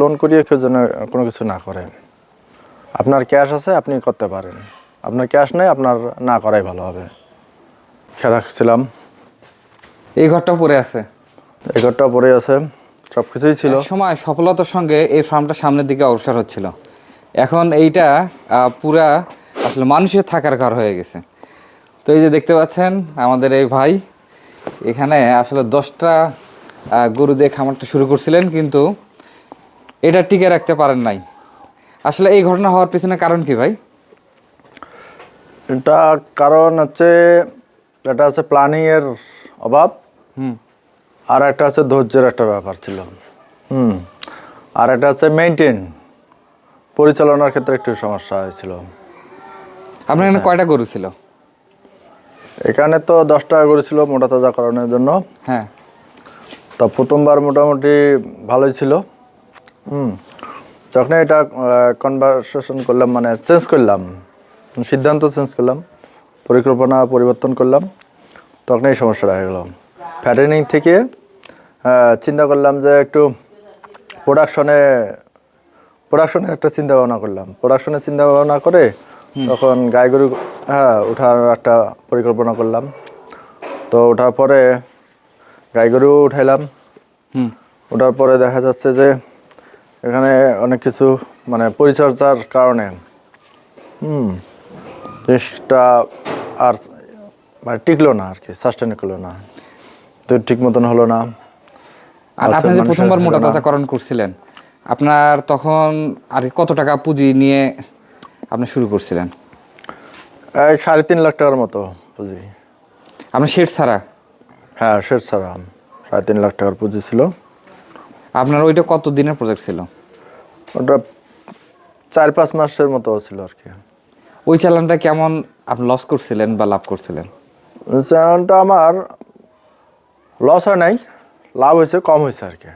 Loan করিয়ে কেউ যেন কোনো কিছু না করে। আপনার ক্যাশ আছে আপনি করতে পারেন। আপনার ক্যাশ নেই আপনার না করাই ভালো হবে। খেয়ে রাখছিলাম এই ঘরটা পরে আছে। এই ঘরটা পরে আছে। সব কিছুই ছিল সময় সফলতার সঙ্গে এই ফার্মটা সামনের দিকে অগ্রসর হচ্ছিল। এখন এইটা পুরা আসলে মানুষের থাকার ঘর হয়ে গেছে। তো এই যে দেখতে পাচ্ছেন আমাদের এই ভাই এখানে আসলে দশটা গরু দিয়ে খামারটা শুরু করছিলেন কিন্তু এটা টিকে রাখতে পারেন নাই। আসলে এই ঘটনা হওয়ার পিছনে কারণ কি ভাই? এটা কারণ হচ্ছে এটা হচ্ছে প্ল্যানিংয়ের অভাব। হুম। আর একটা হচ্ছে ধৈর্যের একটা ব্যাপার ছিল। হুম। আর একটা হচ্ছে মেনটেন পরিচালনার ক্ষেত্রে একটু সমস্যা হয়েছিল। আপনার এখানে কয়টা গরু ছিল? এখানে তো দশ টাকা গরু ছিল মোটা তাজা করানোর জন্য। হ্যাঁ। তো প্রথমবার মোটামুটি ভালোই ছিল। হুম। যখন এটা কনভারসেশন করলাম মানে চেঞ্জ করলাম সিদ্ধান্ত চেঞ্জ করলাম পরিকল্পনা পরিবর্তন করলাম তখন এই সমস্যাটা হয়ে গেল। ফ্যাটেনিং থেকে চিন্তা করলাম যে একটু প্রোডাকশনে প্রোডাকশনে একটা চিন্তা ভাবনা করলাম। প্রোডাকশনে চিন্তা ভাবনা করে তখন গাই গরু হ্যাঁ ওঠার একটা পরিকল্পনা করলাম। তো ওঠার পরে গাই গরু উঠাইলাম ওঠার পরে দেখা যাচ্ছে যে এখানে অনেক কিছু মানে পরিচর্যার কারণে। হুম জিনিসটা আর মানে টিকলো না আর কি সাস্টেন করল না। তো ঠিক মতন হলো না। আর আপনি যে প্রথমবার মোটা তাজাকরণ করছিলেন আপনার তখন আর কি কত টাকা পুঁজি নিয়ে আপনি শুরু করছিলেন? এই সাড়ে তিন লাখ টাকার মতো পুঁজি। আপনার শেড ছাড়া? হ্যাঁ শেষ ছাড়া। সাড়ে তিন লাখ টাকার পুঁজি ছিল। আপনার ওইটা কত দিনের প্রজেক্ট ছিল? ওটা চার পাঁচ মাসের মতো ছিল আর কি। ওই চালানটা কেমন আপনি লস করছিলেন বা লাভ করছিলেন? চ্যানেলটা আমার লস হয় নাই লাভ হয়েছে কম হয়েছে আর কি।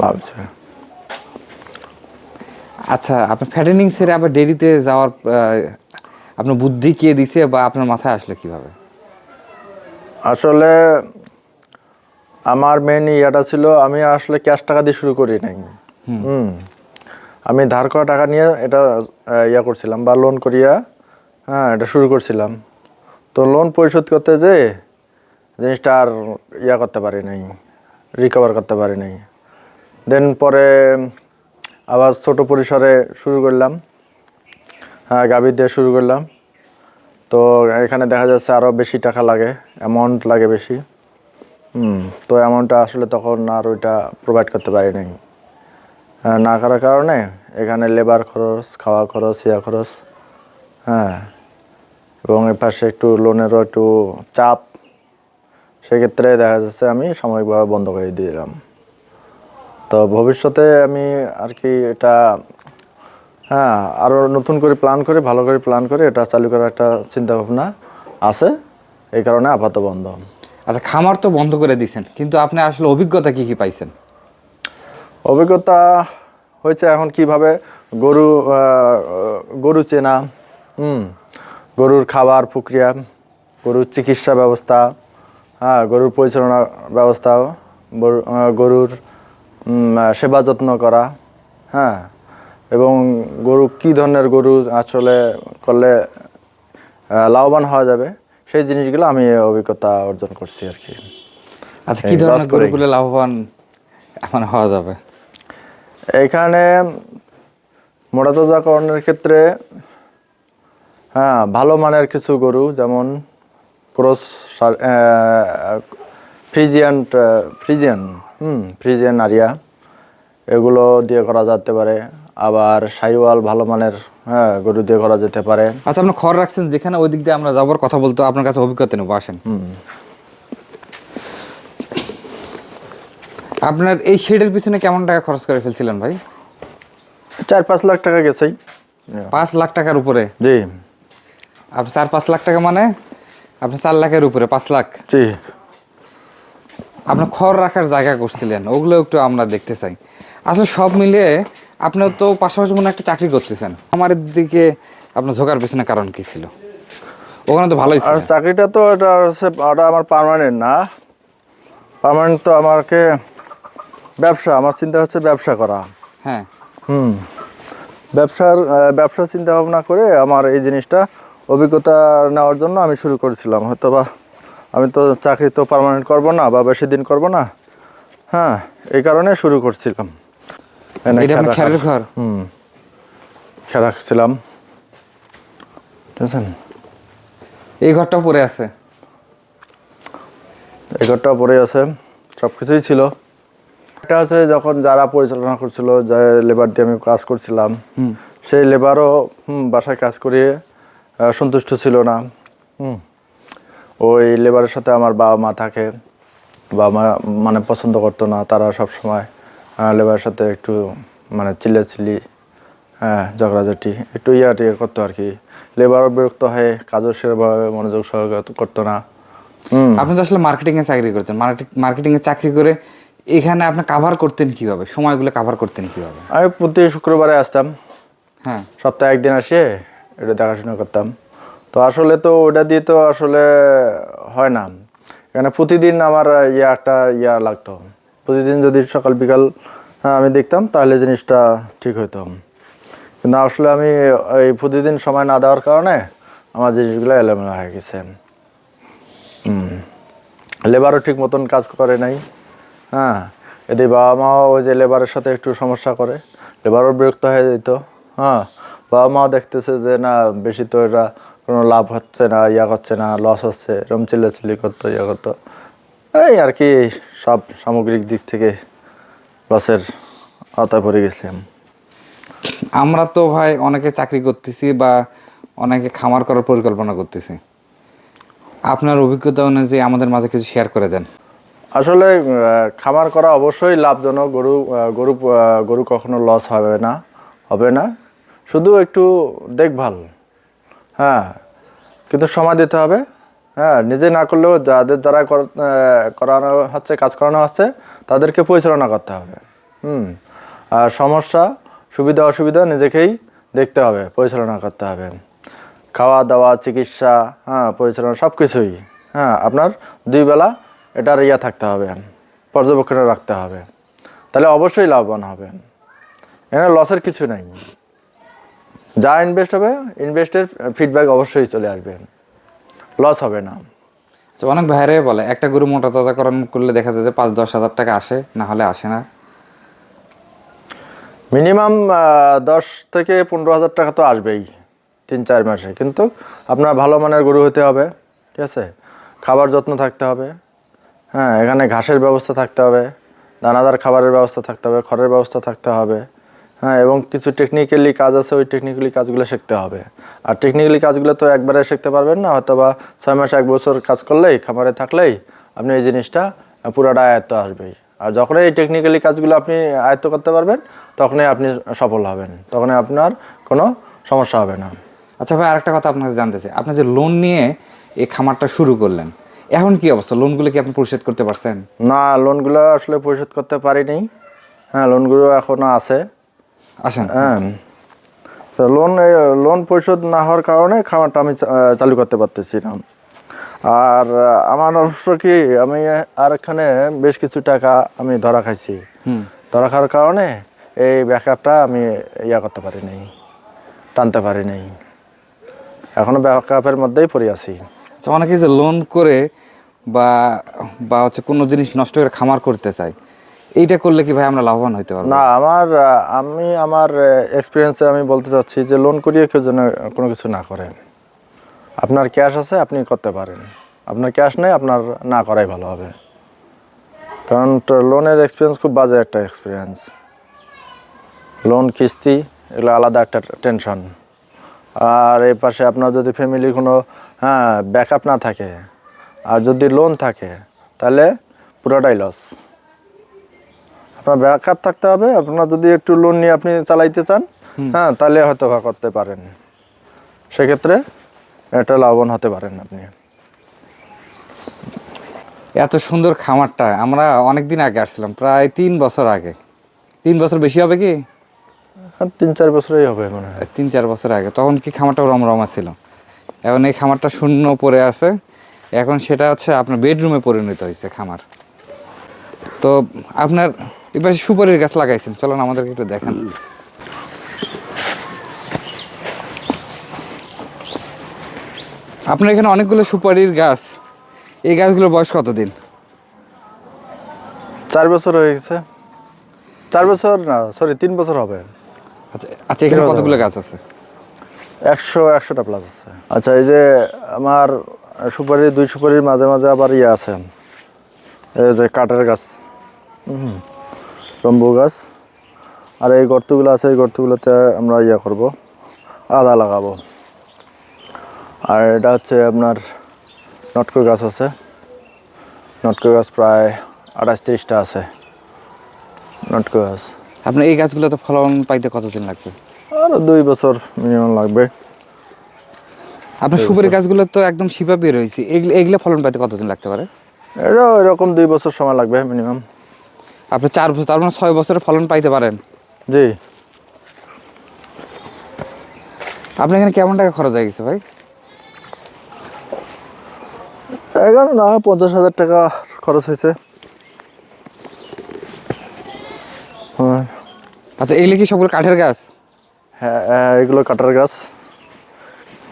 লাভ হয়েছে। আচ্ছা আপনি ফ্যাটেনিং সেরে আবার ডেরিতে যাওয়ার আপনার বুদ্ধি কে দিছে বা আপনার মাথায় আসলে কীভাবে? আসলে আমার মেন ইয়াটা ছিল আমি আসলে ক্যাশ টাকা দিয়ে শুরু করি নাই। হুম। আমি ধার করা টাকা নিয়ে এটা ইয়া করছিলাম বা লোন করিয়া হ্যাঁ এটা শুরু করছিলাম। তো লোন পরিশোধ করতে যে জিনিসটা আর ইয়া করতে পারি নাই রিকভার করতে পারি নাই। দেন পরে আবার ছোট পরিসরে শুরু করলাম হ্যাঁ গাভী দিয়ে শুরু করলাম। তো এখানে দেখা যাচ্ছে আরও বেশি টাকা লাগে অ্যামাউন্ট লাগে বেশি। তো অ্যামাউন্টটা আসলে তখন আর ওইটা প্রোভাইড করতে পারি নাই হ্যাঁ, না করার কারণে এখানে লেবার খরচ খাওয়া খরচ ইয়া খরচ হ্যাঁ এবং এর পাশে একটু লোনেরও একটু চাপ সেক্ষেত্রে দেখা যাচ্ছে আমি সাময়িকভাবে বন্ধ করে দিলাম। তো ভবিষ্যতে আমি আর কি এটা হ্যাঁ আরও নতুন করে প্ল্যান করে ভালো করে প্ল্যান করে এটা চালু করার একটা চিন্তাভাবনা আছে এই কারণে আপাতত বন্ধ। আচ্ছা খামার তো বন্ধ করে দিয়েছেন কিন্তু আপনি আসলে অভিজ্ঞতা কি কি পাইছেন? অভিজ্ঞতা হয়েছে এখন কীভাবে গরু গরু চেনা, হুম, গরুর খাবার প্রক্রিয়া, গরুর চিকিৎসা ব্যবস্থা হ্যাঁ গরুর পরিচালনা ব্যবস্থা, গরু- গরুর সেবা যত্ন করা হ্যাঁ এবং গরু কী ধরনের গরু আসলে করলে লাভবান হওয়া যাবে সেই জিনিসগুলো আমি অভিজ্ঞতা অর্জন করছি আর কি। আচ্ছা কি ধরনের গরুগুলো লাভবান মানে হওয়া যাবে? এখানে মোটাতাজাকরণের ক্ষেত্রে হ্যাঁ ভালো মানের কিছু গরু যেমন ক্রস ফ্রিজিয়ান ফ্রিজিয়ান হুম ফ্রিজিয়ান আরিয়া এগুলো দিয়ে করা যেতে পারে। আবার সাইওয়াল ভালো মানের হ্যাঁ গরু দিয়ে করা যেতে পারে। আচ্ছা আপনি খড় রাখছেন যেখানে ওই দিক দিয়ে আমরা যাবার কথা বলতো আপনার কাছে অভিজ্ঞতা নেব আসেন। আপনার এই শেডের পিছনে কেমন টাকা খরচ করে ফেলছিলেন ভাই? চার পাঁচ লাখ টাকা গেছেই। পাঁচ লাখ টাকার উপরে? জি। আপনি চার পাঁচ লাখ টাকা মানে? আপনি চার লাখের উপরে পাঁচ লাখ? জি। আপনার খড় রাখার জায়গা করছিলেন ওগুলো একটু আমরা দেখতে চাই। আসলে সব মিলিয়ে আপনিও তো পাশাপাশি মনে একটা চাকরি করতেছেন। আমার দিকে আপনার ঝোঁকার পেছনে কারণ কি ছিল? ওখানে তো ভালোই ছিল আর চাকরিটা তো এটা হচ্ছে ওটা আমার পার্মানেন্ট না। পার্মানেন্ট তো আমাকে ব্যবসা আমার চিন্তা হচ্ছে ব্যবসা করা। হ্যাঁ। হুম। ব্যবসার ব্যবসা চিন্তা ভাবনা করে আমার এই জিনিসটা অভিজ্ঞতা নেওয়ার জন্য আমি শুরু করেছিলাম। হয়তো বা আমি তো চাকরি তো পার্মানেন্ট করব না বা বেশি দিন করব না। হ্যাঁ এই কারণে শুরু করছিলাম। এটা ঘর। হুম। বুঝছেন? এই ঘরটা আছে। এই ঘরটা আছে। সব কিছুই ছিল হচ্ছে যখন যারা পরিচালনা করছিল যে লেবার দিয়ে আমি কাজ করছিলাম সেই লেবারও বাসায় কাজ করিয়ে সন্তুষ্ট ছিল না। হুম। ওই লেবারের সাথে আমার বাবা মা থাকে। বাবা মা মানে পছন্দ করতো না তারা সব সময় লেবারের সাথে একটু মানে চিল্লাচিল্লি হ্যাঁ ঝগড়াঝাটি একটু ইয়াটি করতো আর কি। লেবারও বিরক্ত হয়ে কাজও সেভাবে মনোযোগ সহকারে করতো না। আপনি তো আসলে মার্কেটিং এ চাকরি করছেন। মার্কেটিং এ চাকরি করে এখানে আপনি কাভার করতেন কীভাবে? সময়গুলো কাভার করতেন কীভাবে? আমি প্রতি শুক্রবারে আসতাম। হ্যাঁ। সপ্তাহে একদিন আসে এটা দেখাশোনা করতাম। তো আসলে তো ওটা দিয়ে তো আসলে হয় না। এখানে প্রতিদিন আমার ইয়া একটা ইয়া লাগতো। প্রতিদিন যদি সকাল, বিকাল আমি দেখতাম, তাহলে জিনিসটা ঠিক হতো কিন্তু আসলে আমি এই প্রতিদিন সময় না দেওয়ার কারণে আমার জিনিসগুলো এলোমেলো হয়ে গেছে। লেবারও ঠিক মতন কাজ করে নাই। হ্যাঁ এদের বাবা মাও ওই যে লেবারের সাথে একটু সমস্যা করে। লেবারও বিরক্ত হয়ে যেত। হ্যাঁ বাবা মাও দেখতেছে যে, না, বেশি তো এটা কোনো লাভ হচ্ছে না, ইয়া করছে না লস হচ্ছে, এরকম চিল্লাচিল্লি করতো, ইয়া করতো। এই আর কি সব সামগ্রিক দিক থেকে লসের আওতায় পড়ে গেছে আমরা তো ভাই অনেকে চাকরি করতেছি বা অনেকে খামার করার পরিকল্পনা করতেছি। আপনার অভিজ্ঞতা অনুযায়ী আমাদের মাঝে কিছু শেয়ার করে দেন। আসলে খামার করা অবশ্যই লাভজনক গরু গরু গরু কখনো লস হবে না হবে না। শুধু একটু দেখভাল হ্যাঁ কিন্তু সময় দিতে হবে। হ্যাঁ নিজে না করলেও যাদের দ্বারা কর- করানো হচ্ছে, কাজ করানো হচ্ছে, তাদেরকে পরিচালনা করতে হবে। হুম, আর সমস্যা, সুবিধা, অসুবিধা নিজেকেই দেখতে হবে, পরিচালনা করতে হবে। খাওয়া দাওয়া, চিকিৎসা হ্যাঁ পরিচালনা সব কিছুই হ্যাঁ আপনার দুই বেলা এটার ইয়া থাকতে হবে, পর্যবেক্ষণে রাখতে হবে। তাহলে অবশ্যই লাভবান হবেন। এখানে লসের কিছু নাই। যা ইনভেস্ট হবে ইনভেস্টের ফিডব্যাক অবশ্যই চলে আসবে। লস হবে না। তো অনেক ভাইরাই বলে একটা গরু মোটা তাজাকরণ করলে দেখা যায় যে পাঁচ দশ হাজার টাকা আসে না হলে আসে না। মিনিমাম দশ থেকে পনেরো হাজার টাকা তো আসবেই তিন চার মাসে। কিন্তু আপনার ভালো মানের গরু হতে হবে ঠিক আছে? খাবার যত্ন থাকতে হবে হ্যাঁ এখানে ঘাসের ব্যবস্থা থাকতে হবে দানাদার খাবারের ব্যবস্থা থাকতে হবে খড়ের ব্যবস্থা থাকতে হবে। হ্যাঁ এবং কিছু টেকনিক্যালি কাজ আছে ওই টেকনিক্যালি কাজগুলো শিখতে হবে। আর টেকনিক্যালি কাজগুলো তো একবারে শিখতে পারবেন না হয়তো বা ছয় মাস এক বছর কাজ করলেই খামারে থাকলেই আপনি এই জিনিসটা পুরোটা আয়ত্ত আসবেই। আর যখন এই টেকনিক্যালি কাজগুলো আপনি আয়ত্ত করতে পারবেন তখনই আপনি সফল হবেন। তখনই আপনার কোনো সমস্যা হবে না। আচ্ছা ভাই আরেকটা কথা আপনাকে জানতে চাই। আপনি যে লোন নিয়ে এই খামারটা শুরু করলেন এখন কি অবস্থা? লোনগুলো কি আপনি পরিশোধ করতে পারছেন? না লোনগুলো আসলে পরিশোধ করতে পারিনি। হ্যাঁ লোনগুলো এখনও আছে। আসেন। হ্যাঁ। তো লোন লোন পরিশোধ না হওয়ার কারণে খামারটা আমি চালু করতে পারতেছি না। আর আমার অবশ্য কি আমি আর এখানে বেশ কিছু টাকা আমি ধরা খাইছি। হুম। ধরা খাওয়ার কারণে এই ব্যাকআপটা আমি ইয়া করতে পারি নাই টানতে পারি নাই। এখনও ব্যাকআপের মধ্যেই পড়ে আছি। আচ্ছা অনেকে যে লোন করে বা বা হচ্ছে কোনো জিনিস নষ্ট করে খামার করতে চায় এইটা করলে কি ভাই আমরা লাভবান হইতে পারব? না, আমার আমি, আমার এক্সপিরিয়েন্সে আমি বলতে চাচ্ছি যে লোন করিয়ে কেউ যেন কোনো কিছু না করে। আপনার ক্যাশ আছে, আপনি করতে পারেন। আপনার ক্যাশ নেই, আপনার না করাই ভালো হবে। কারণ লোনের এক্সপিরিয়েন্স খুব বাজে একটা এক্সপিরিয়েন্স লোন কিস্তি, এগুলো আলাদা একটা টেনশন আর এই পাশে আপনার যদি ফ্যামিলির কোনো হ্যাঁ ব্যাকআপ না থাকে, আর যদি লোন থাকে, তাহলে পুরোটাই লস আপনার ব্যাকআপ থাকতে হবে। আপনার যদি একটু লোন নিয়ে আপনি চালাইতে চান হ্যাঁ তাহলে হয়তো বা করতে পারেন। সেক্ষেত্রে এটা লাভবান হতে পারেন আপনি। এত সুন্দর খামারটা আমরা অনেক দিন আগে আসছিলাম প্রায় তিন বছর আগে। তিন বছর বেশি হবে কি? তিন চার বছরই হবে মনে হয়। তিন চার বছর আগে তখন কি খামারটা রমরমা ছিল? এখন এই খামারটা শূন্য পড়ে আছে। এখন সেটা হচ্ছে আপনার বেডরুমে পরিণত হয়েছে খামার। তো আপনার এবার সুপারির গাছ লাগাইছেন চলুন আমাদেরকে একটু দেখেন। আপনার এখানে অনেকগুলো সুপারির গাছ এই গাছগুলোর বয়স কতদিন? চার বছর হয়ে গেছে। চার বছর না সরি তিন বছর হবে। আচ্ছা আচ্ছা এখানে কতগুলো গাছ আছে? একশো একশোটা প্লাস আছে। আচ্ছা এই যে আমার সুপারি দুই সুপারির মাঝে মাঝে আবার ইয়ে আছে। এই যে কাঠের গাছ। হুম। রম্বু গাছ। আর এই গর্তগুলো আছে এই গর্তগুলোতে আমরা ইয়ে করব আদা লাগাবো। আর এটা হচ্ছে আপনার নটকো গাছ আছে। নটকো গাছ প্রায় আঠাশ তিরিশটা আছে। নটকো গাছ। আপনার এই গাছগুলোতে ফলন পাইতে কতদিন লাগবে? আর দুই বছর মিনিমাম লাগবে। আপনার সুপারি গাছগুলো তো একদম শিপা বের হয়েছে। এগুলো এগুলো ফলন পাইতে কতদিন লাগতে পারে? এটা এরকম দুই বছর সময় লাগবে মিনিমাম। আপনি চার বছর তার মানে ছয় বছরের ফলন পাইতে পারেন। জি। আপনি এখানে কেমন টাকা খরচ হয়ে গেছে ভাই? এগারো না পঞ্চাশ হাজার টাকা খরচ হয়েছে। হ্যাঁ। আচ্ছা এগুলো কি সবগুলো কাঠের গাছ? হ্যাঁ হ্যাঁ, এগুলো কাটার গাছ।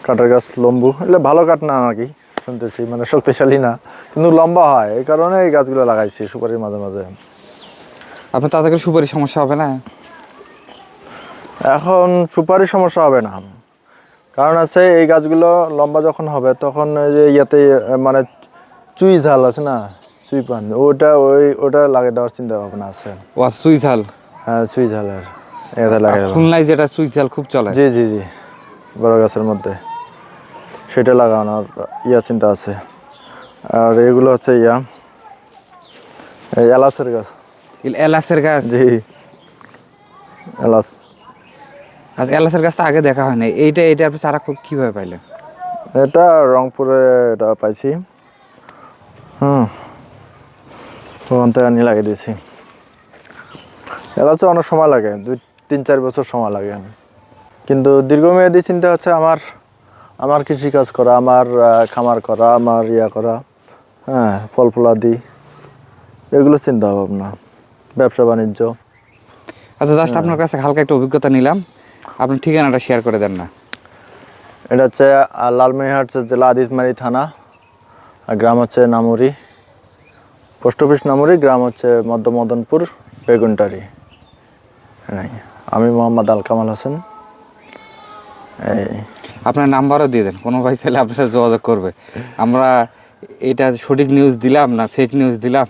কাটার গাছ লম্বু। এগুলো ভালো কাঠ না নাকি? শুনতেছি মানে শক্তিশালী না। কিন্তু লম্বা হয় এই কারণে এই গাছগুলো লাগাইছি সুপারির মাঝে মাঝে। আপনার তাতে করে সুপারি সমস্যা হবে না? এখন সুপারির সমস্যা হবে না। কারণ আছে এই গাছগুলো লম্বা যখন হবে তখন ওই যে ইয়াতে মানে চুই ঝাল আছে না চুই পান ওটা ওই ওটা লাগিয়ে দেওয়ার চিন্তা ভাবনা আছে। ও আচ্ছা, সুইঝাল হ্যাঁ চুই ঝালের এটা লাগিয়ে দেবো খুলনায় যেটা সুইঝাল খুব চলে। জি জি জি বড় গাছের মধ্যে। সেটা লাগানোর ইয়া চিন্তা আছে। আর এগুলো হচ্ছে ইয়া এলাচের গাছ। এলাচের গাছ? জি। এলাচ। আচ্ছা এলাচের গাছ আগে দেখা হয়নি এইটা এইটা আপনি চারা খুব কীভাবে পাইলেন? এটা রংপুরে এটা পাইছি। হুম। ওখান থেকে আনি লাগিয়ে দিয়েছি। এলাচে অনেক সময় লাগে দুই তিন চার বছর সময় লাগে। কিন্তু দীর্ঘমেয়াদী চিন্তা হচ্ছে আমার আমার কৃষিকাজ করা আমার খামার করা আমার ইয়া করা হ্যাঁ ফল ফলাদি এগুলো চিন্তা ভাবনা। ব্যবসা বাণিজ্য। আচ্ছা জাস্ট আপনার কাছে হালকা একটা অভিজ্ঞতা নিলাম। আপনি ঠিকানাটা শেয়ার করে দেন না। এটা হচ্ছে আহ, জেলা আদিতমারি থানা আর গ্রাম হচ্ছে নামুরি। পোস্ট অফিস নামুরি গ্রাম হচ্ছে মধ্য মদনপুর বেগুনটারি। হ্যাঁ আমি মোহাম্মদ আল কামাল হোসেন। এই। আপনার নাম্বারও দিয়ে দেন কোনো ভাই চাইলে আপনার সাথে যোগাযোগ করবে। আমরা এটা সঠিক নিউজ দিলাম না ফেক নিউজ দিলাম?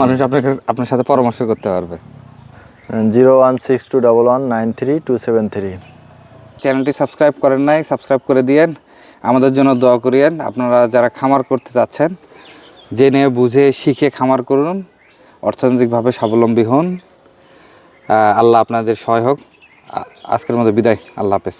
মানুষ আপনার কাছে আপনার সাথে পরামর্শ করতে পারবে। Zero one six two double one nine three two seven three. চ্যানেলটি সাবস্ক্রাইব করেন নাই সাবস্ক্রাইব করে দিয়েন। আমাদের জন্য দোয়া করিয়েন। আপনারা যারা খামার করতে চাচ্ছেন জেনে বুঝে শিখে খামার করুন অর্থনৈতিকভাবে স্বাবলম্বী হন। আল্লাহ আপনাদের সহায় হোক। আজকের মতো বিদায়। আল্লাহ হাফেজ।